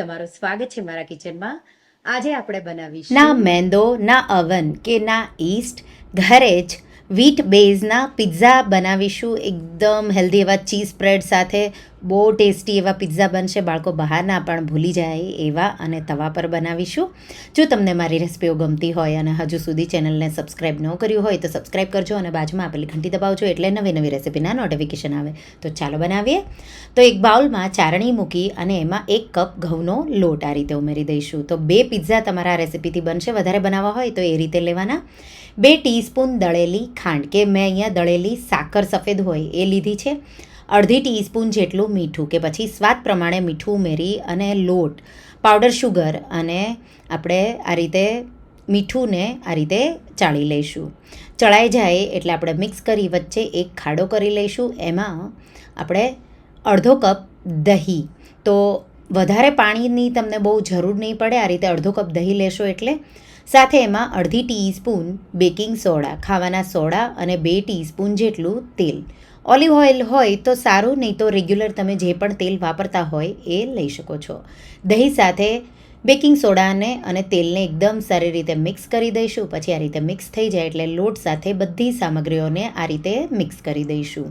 તમારું સ્વાગત છે મારા કિચનમાં. આજે આપણે બનાવીશું ના મેંદો, ના અવન કે ના ઈસ્ટ, ઘરે જ વીટ બેઝના પિઝા બનાવીશું. એકદમ હેલ્ધી એવા ચીઝ સ્પ્રેડ સાથે બહુ ટેસ્ટી એવા પિઝા બનશે, બાળકો બહારના પણ ભૂલી જાય એવા અને તવા પર બનાવીશું. જો તમને મારી રેસિપીઓ ગમતી હોય અને હજુ સુધી ચેનલને સબસ્ક્રાઈબ ન કર્યું હોય તો સબસ્ક્રાઈબ કરજો અને બાજુમાં આપેલી ઘંટી દબાવજો એટલે નવી નવી રેસિપીના નોટિફિકેશન આવે. તો ચાલો બનાવીએ. તો એક બાઉલમાં ચારણી મૂકી અને એમાં એક કપ ઘઉંનો લોટ આ રીતે ઉમેરી દઈશું. તો બે પિઝા તમારા રેસીપીથી બનશે, વધારે બનાવવા હોય તો એ રીતે લેવાના. બે ટીસ્પૂન દળેલી ખાંડ, કે મેં અહીંયા દળેલી સાકર સફેદ હોય એ લીધી છે. અડધી ટીસ્પૂન જેટલું મીઠું કે પછી સ્વાદ પ્રમાણે મીઠું ઉમેરી અને લોટ, પાવડર શુગર અને આપણે આ રીતે મીઠુંને આ રીતે ચાળી લઈશું. ચડાઈ જાય એટલે આપણે મિક્સ કરી વચ્ચે એક ખાડો કરી લઈશું. એમાં આપણે અડધો કપ દહીં. તો વધારે પાણીની તમને બહુ જરૂર નહીં પડે, આ રીતે અડધો કપ દહીં લેશો એટલે. સાથે એમાં અડધી ટીસ્પૂન બેકિંગ સોડા, ખાવાના સોડા અને બે ટીસ્પૂન જેટલું તેલ. ઓલિવ ઓઇલ હોય તો સારું, નહીં તો રેગ્યુલર તમે જે પણ તેલ વાપરતા હોય એ લઈ શકો છો. દહીં સાથે બેકિંગ સોડાને અને તેલને એકદમ સારી રીતે મિક્સ કરી દઈશું. પછી આ રીતે મિક્સ થઈ જાય એટલે લોટ સાથે બધી સામગ્રીઓને આ રીતે મિક્સ કરી દઈશું.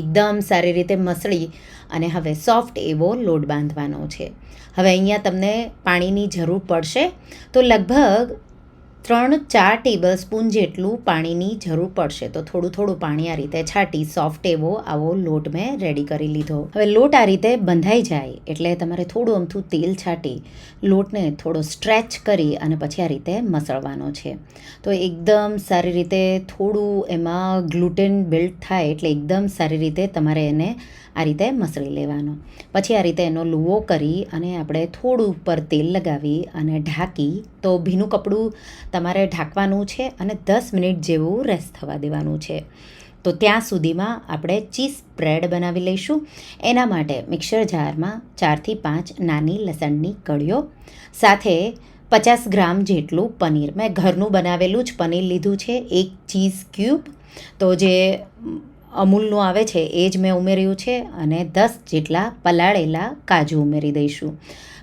એકદમ સારી રીતે મસળી અને હવે સોફ્ટ એવો લોટ બાંધવાનો છે. હવે અહીંયા તમને પાણીની જરૂર પડશે. તો લગભગ ત્રણ ચાર ટેબલ સ્પૂન જેટલું પાણીની જરૂર પડશે. તો થોડું થોડું પાણી આ રીતે છાંટી, સોફ્ટ એવો આવો લોટ મેં રેડી કરી લીધો. હવે લોટ આ રીતે બંધાઈ જાય એટલે તમારે થોડું અમથું તેલ છાંટી, લોટને થોડો સ્ટ્રેચ કરી અને પછી આ રીતે મસળવાનો છે. તો એકદમ સારી રીતે થોડું એમાં ગ્લુટેન બિલ્ડ થાય એટલે એકદમ સારી રીતે તમારે એને આ રીતે મસળી લેવાનો. પછી આ રીતે એનો લુવો કરી અને આપણે થોડું ઉપર તેલ લગાવી અને ઢાંકી. તો ભીનું કપડું તમારે ઢાંકવાનું છે અને દસ મિનિટ જેવું રેસ્ટ થવા દેવાનું છે. તો ત્યાં સુધીમાં આપણે ચીઝ બ્રેડ બનાવી લઈશું. એના માટે મિક્સર જારમાં ચારથી પાંચ નાની લસણની કળીઓ, સાથે પચાસ ગ્રામ જેટલું પનીર. મેં ઘરનું બનાવેલું જ પનીર લીધું છે, એક ચીઝ ક્યુબ. તો જે અમૂલનું આવે છે, એ જ મેં ઉમેર્યું છે અને દસ જેટલા પલાળેલા કાજુ ઉમેરી દઈશું.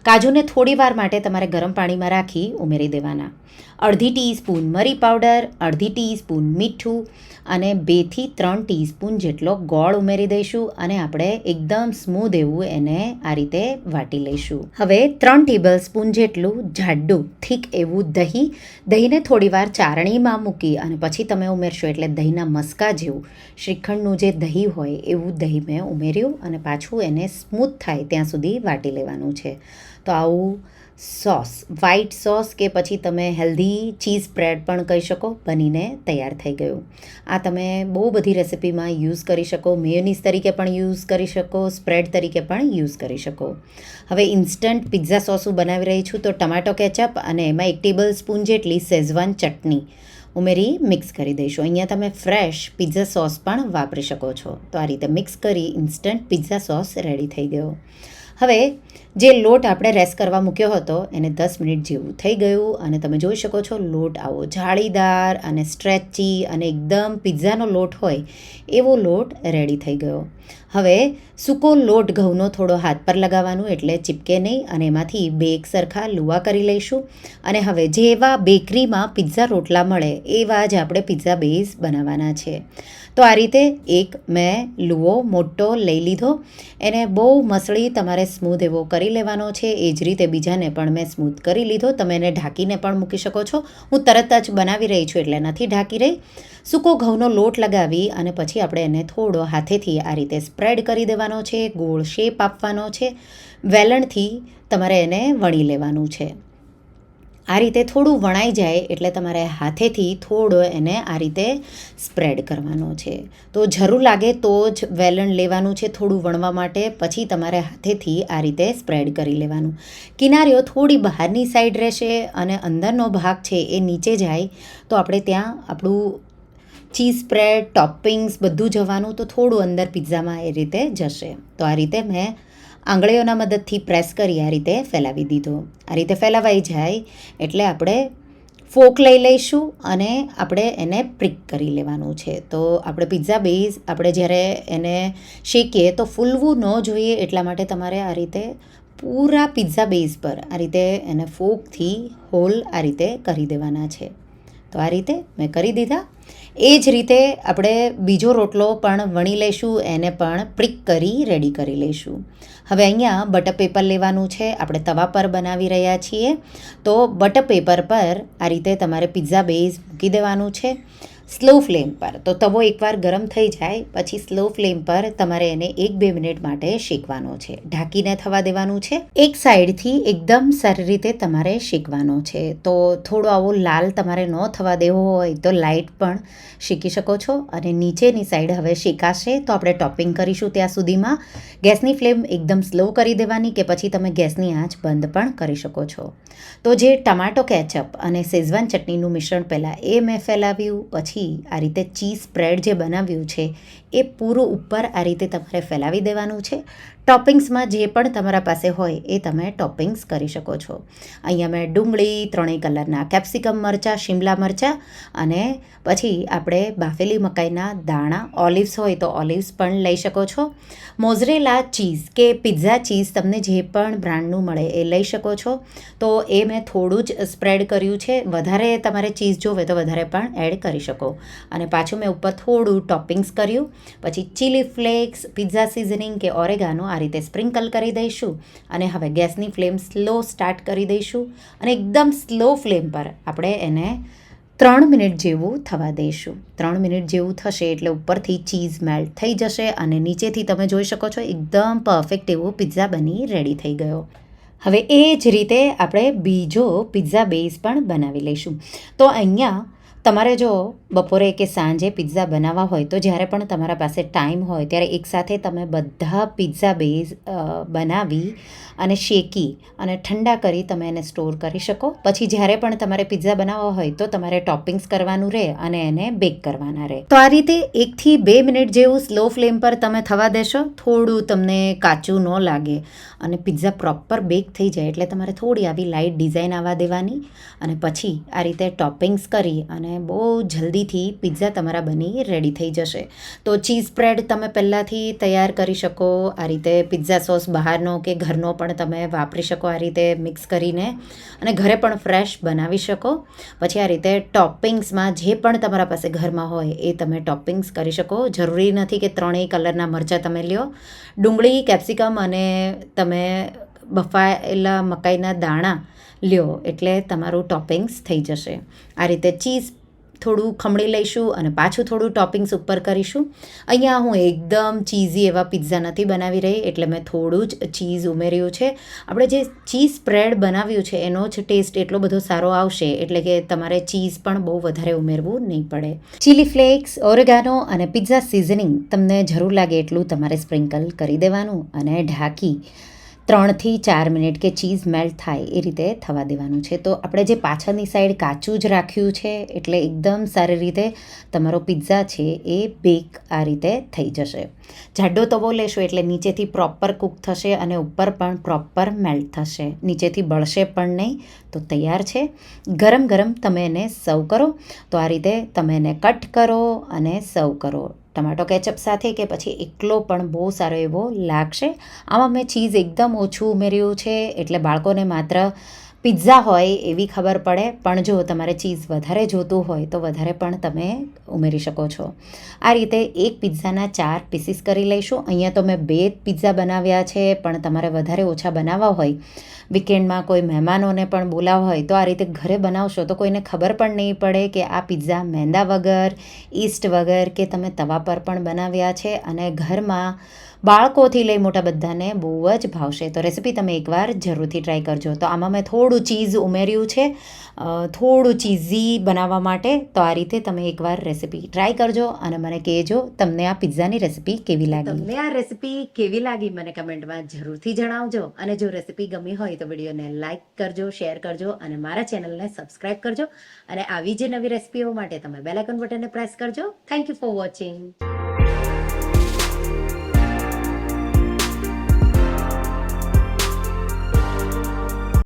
કાજુને થોડી વાર માટે તમારે ગરમ પાણીમાં રાખી ઉમેરી દેવાના. અડધી ટીસ્પૂન મરી પાવડર, અડધી ટીસ્પૂન મીઠું અને બેથી ત્રણ ટીસ્પૂન જેટલો ગોળ ઉમેરી દઈશું અને આપણે એકદમ સ્મૂધ એવું એને આ રીતે વાટી લઈશું. હવે ત્રણ ટેબલ સ્પૂન જેટલું જાડું, થીક એવું દહીં, દહીંને થોડીવાર ચારણીમાં મૂકી અને પછી તમે ઉમેરશો એટલે દહીંના મસ્કા જેવું શ્રીખંડનું જે દહીં હોય એવું દહીં મેં ઉમેર્યું અને પાછું એને સ્મૂથ થાય ત્યાં સુધી વાટી લેવાનું છે. તો આવું સોસ, વ્હાઈટ સોસ કે પછી તમે હેલ્ધી ચીઝ બ્રેડ પણ કહી શકો, બનીને તૈયાર થઈ ગયું. આ તમે બહુ બધી રેસિપીમાં યુઝ કરી શકો, મેયોનીઝ તરીકે પણ યુઝ કરી શકો, સ્પ્રેડ તરીકે પણ યુઝ કરી શકો. હવે ઇન્સ્ટન્ટ પિઝા સોસ હું બનાવી રહી છું તો ટમાટો કેચઅપ અને એમાં એક ટેબલ સ્પૂન જેટલી શેઝવાન ચટણી. ઉમેરી મિક્સ કરી દઈશું. અહીંયા તમે ફ્રેશ પિઝા સોસ પણ વાપરી શકો છો. તો આ રીતે મિક્સ કરી ઇન્સ્ટન્ટ પિઝા સોસ રેડી થઈ ગયો. હવે, જે લોટ આપણે રેસ કરવા મૂક્યો હતો, એને દસ મિનિટ જેવું થઈ ગયું અને તમે જોઈ શકો છો, લોટ આવો જાળીદાર અને સ્ટ્રેચી અને એકદમ પિઝાનો લોટ હોય, એવો લોટ રેડી થઈ ગયો. હવે, સૂકો લોટ ઘઉંનો થોડો હાથ પર લગાવવાનું એટલે ચીપકે નહીં અને એમાંથી બે એક સરખા લુવા કરી લઈશું. અને હવે, જેવા બેકરીમાં પિઝા રોટલા મળે, એવા જ આપણે પિઝા બેઝ બનાવવાના છે. તો આ રીતે એક મેં લુવો મોટો લઈ લીધો. એને બહુ મસળી તમારે સ્મૂધ એવો કરી લેવાનો છે, એ જ રીતે બીજાને પણ મેં સ્મૂથ કરી લીધો. તમે એને ઢાંકીને પણ મૂકી શકો છો. હું તરત જ બનાવી રહી છું એટલે નથી ઢાંકી રહી. સૂકો ઘઉંનો લોટ લગાવી અને પછી આપણે એને થોડો હાથેથી આ રીતે સ્પ્રેડ કરી દેવાનો છે, ગોળ શેપ આપવાનો છે. વેલણથી તમારે એને વણી લેવાનું છે. આ રીતે થોડું વણાઈ જાય એટલે તમારે હાથેથી થોડો એને આ રીતે સ્પ્રેડ કરવાનો છે. તો જરૂર લાગે તો જ વેલણ લેવાનું છે થોડું વણવા માટે, પછી તમારે હાથેથી આ રીતે સ્પ્રેડ કરી લેવાનું. કિનારીઓ થોડી બહારની સાઈડ રહેશે અને અંદરનો ભાગ છે એ નીચે જાય, તો આપણે ત્યાં આપણું ચીઝ સ્પ્રેડ, ટોપિંગ્સ બધું જવાનું, તો થોડું અંદર પિઝામાં એ રીતે જશે. તો આ રીતે મેં આંગળીઓના મદદથી પ્રેસ કરી આ રીતે ફેલાવી દીધો. આ રીતે ફેલાવાઈ જાય એટલે આપણે ફોક લઈ લઈશું અને આપણે એને પ્રિક કરી લેવાનું છે. તો આપણે પિઝા બેઝ આપણે જ્યારે એને શેકીએ તો ફૂલવું ન જોઈએ એટલા માટે તમારે આ રીતે પૂરા પિઝા બેઝ પર આ રીતે એને ફોકથી હોલ આ રીતે કરી દેવાના છે. તો આ રીતે મેં કરી દીધા. એ જ રીતે આપણે બીજો રોટલો પણ વણી લઈશું એને પણ પ્રિક કરી રેડી કરી લઈશું હવે અહીંયા બટર પેપર લેવાનું છે, આપણે તવા પર બનાવી રહ્યા છીએ. તો બટર પેપર પર આ રીતે તમારે પિઝા બેઝ મૂકી દેવાનું છે. સ્લો ફ્લેમ પર. તો તવો એકવાર ગરમ થઈ જાય, પછી સ્લો ફ્લેમ પર તમારે એને એક બે મિનિટ માટે શેકવાનો છે. ઢાંકીને થવા દેવાનું છે. એક સાઈડથી એકદમ સારી રીતે તમારે શેકવાનો છે. તો થોડો આવો લાલ તમારે ન થવા દેવો હોય તો લાઇટ પણ શેકી શકો છો અને નીચેની સાઈડ હવે શેકાશે તો આપણે ટોપિંગ કરીશું ત્યાં સુધીમાં. ગેસની ફ્લેમ એકદમ સ્લો કરી દેવાની કે પછી તમે ગેસની આંચ બંધ પણ કરી શકો છો. તો જે ટમાટો કેચઅપ અને શેઝવાન ચટણીનું મિશ્રણ પહેલાં એ મેં ફેલાવ્યું, પછી આ રીતે ચીઝ સ્પ્રેડ જે બનાવ્યું છે એ પૂરું ઉપર આ રીતે તમારે ફેલાવી દેવાનું છે. ટોપિંગ્સમાં જે પણ તમારા પાસે હોય એ તમે ટોપિંગ્સ કરી શકો છો. અહીંયા મેં ડુંગળી, ત્રણેય કલરના કેપ્સિકમ મરચાં, શિમલા મરચાં અને પછી આપણે બાફેલી મકાઈના દાણા ઓલિવ્સ હોય તો ઓલિવ્સ પણ લઈ શકો છો. મોઝરેલા ચીઝ કે પિઝા ચીઝ તમને જે પણ બ્રાન્ડનું મળે એ લઈ શકો છો. તો એ મેં થોડું જ સ્પ્રેડ કર્યું છે. વધારે તમારે ચીઝ જોવે તો વધારે પણ એડ કરી શકો. અને પાછું મેં ઉપર થોડું ટોપિંગ્સ કર્યું. પછી ચીલી ફ્લેક્સ પિઝા સિઝનિંગ કે ઓરેગાનો આ રીતે સ્પ્રિંકલ કરી દઈશું અને હવે ગેસની ફ્લેમ સ્લો સ્ટાર્ટ કરી દઈશું અને એકદમ સ્લો ફ્લેમ પર આપણે એને ત્રણ મિનિટ જેવું થવા દઈશું. ત્રણ મિનિટ જેવું થશે એટલે ઉપરથી ચીઝ મેલ્ટ થઈ જશે અને નીચેથી તમે જોઈ શકો છો એકદમ પરફેક્ટ એવો પિઝા બની રેડી થઈ ગયો. હવે એ જ રીતે આપણે બીજો પિઝા બેઝ પણ બનાવી લઈશું. તો અહીંયા તમારે જો બપોરે કે સાંજે પિઝા બનાવવા હોય, તો જ્યારે પણ તમારા પાસે ટાઈમ હોય, ત્યારે એકસાથે તમે બધા પિઝા બેઝ બનાવી અને શેકી અને ઠંડા કરી તમે એને સ્ટોર કરી શકો. પછી જ્યારે પણ તમારે પિઝા બનાવવા હોય, તો તમારે ટોપિંગ્સ કરવાનું રહે અને એને બેક કરવાના રહે. તો આ રીતે એકથી બે મિનિટ જેવું સ્લો ફ્લેમ પર તમે થવા દેશો. થોડું તમને કાચું ન લાગે અને પિઝા પ્રોપર બેક થઈ જાય, એટલે તમારે થોડી આવી લાઇટ ડિઝાઇન આવવા દેવાની અને પછી આ રીતે ટોપિંગ્સ કરી અને બહુ જલ્દીથી પિઝા તમારા બની રેડી થઈ જશે. તો ચીઝ સ્પ્રેડ તમે પહેલાંથી તૈયાર કરી શકો, આ રીતે પિઝા સોસ બહારનો કે ઘરનો પણ તમે વાપરી શકો આ રીતે મિક્સ કરીને. અને ઘરે પણ ફ્રેશ બનાવી શકો. પછી આ રીતે ટોપિંગ્સમાં જે પણ તમારા પાસે ઘરમાં હોય એ તમે ટોપિંગ્સ કરી શકો. જરૂરી નથી કે ત્રણેય કલરના મરચાં તમે લ્યો. ડુંગળી કેપ્સિકમ અને તમે બફાયેલા મકાઈના દાણા લ્યો એટલે તમારું ટોપિંગ્સ થઈ જશે. આ રીતે ચીઝ થોડું ખમણી લઈશું અને પાછું થોડું ટોપિંગ્સ ઉપર કરીશું. અહીંયા હું એકદમ ચીઝી એવા પિઝા નથી બનાવી રહી, એટલે મેં થોડું જ ચીઝ ઉમેર્યું છે. આપણે જે ચીઝ સ્પ્રેડ બનાવ્યું છે, એનો જ ટેસ્ટ એટલો બધો સારો આવશે, એટલે કે તમારે ચીઝ પણ બહુ વધારે ઉમેરવું નહીં પડે. ચીલી ફ્લેક્સ ઓરેગાનો અને પિઝા સિઝનિંગ તમને જરૂર લાગે એટલું તમારે સ્પ્રિંકલ કરી દેવાનું અને ઢાંકી ત્રણથી ચાર મિનિટ કે ચીઝ મેલ્ટ થાય એ રીતે થવા દેવાનું છે. તો આપણે જે પાછળની સાઈડ કાચું જ રાખ્યું છે, એટલે એકદમ સારી રીતે તમારો પિઝા છે એ બેક આ રીતે થઈ જશે. જાડો તવો લેશો એટલે નીચેથી પ્રોપર કૂક થશે અને ઉપર પણ પ્રોપર મેલ્ટ થશે. નીચેથી બળશે પણ નહીં, તો તૈયાર છે. ગરમ ગરમ તમે એને સર્વ કરો. તો આ રીતે તમે એને કટ કરો અને સર્વ કરો. ટમાટો કેચઅપ સાથે કે પછી એકલો પણ બહુ સારો એવો લાગશે. આમાં મેં ચીઝ એકદમ ઓછું ઉમેર્યું છે. એટલે બાળકોને માત્ર પિઝા હોય એવી ખબર પડે, પણ જો તમારે ચીઝ વધારે જોતું હોય, તો વધારે પણ તમે ઉમેરી શકો છો. આ રીતે એક પિઝાના ચાર પીસીસ કરી લઈશું. અહીંયા તો મેં બે પિઝા બનાવ્યા છે, પણ તમારે વધારે ઓછા બનાવવા હોય, વીકેન્ડમાં કોઈ મહેમાનોને પણ બોલાવવા હોય, તો આ રીતે ઘરે બનાવશો તો કોઈને ખબર પણ નહીં પડે કે આ પિઝા મેંદા વગર, ઈસ્ટ વગર કે તમે તવા પર પણ બનાવ્યા છે. અને ઘરમાં બાળકોથી લઈ મોટા બધાને બહુ જ ભાવશે. તો રેસીપી તમે એકવાર જરૂરથી ટ્રાય કરજો. તો આમાં મેં થોડું ચીઝ ઉમેર્યું છે. થોડું ચીઝી બનાવવા માટે. તો આ રીતે તમે એકવાર રેસીપી ટ્રાય કરજો અને મને કહેજો તમને આ પિઝાની રેસીપી કેવી લાગી. તમને આ રેસીપી કેવી લાગી મને કમેન્ટમાં જરૂરથી જણાવજો. અને જો રેસીપી ગમી હોય તો વિડીયોને લાઇક કરજો, શેર કરજો અને મારા ચેનલને સબસ્ક્રાઇબ કરજો. અને આવી જે નવી રેસીપીઓ માટે તમે બેલાઇકન બટનને પ્રેસ કરજો. Thank you for watching.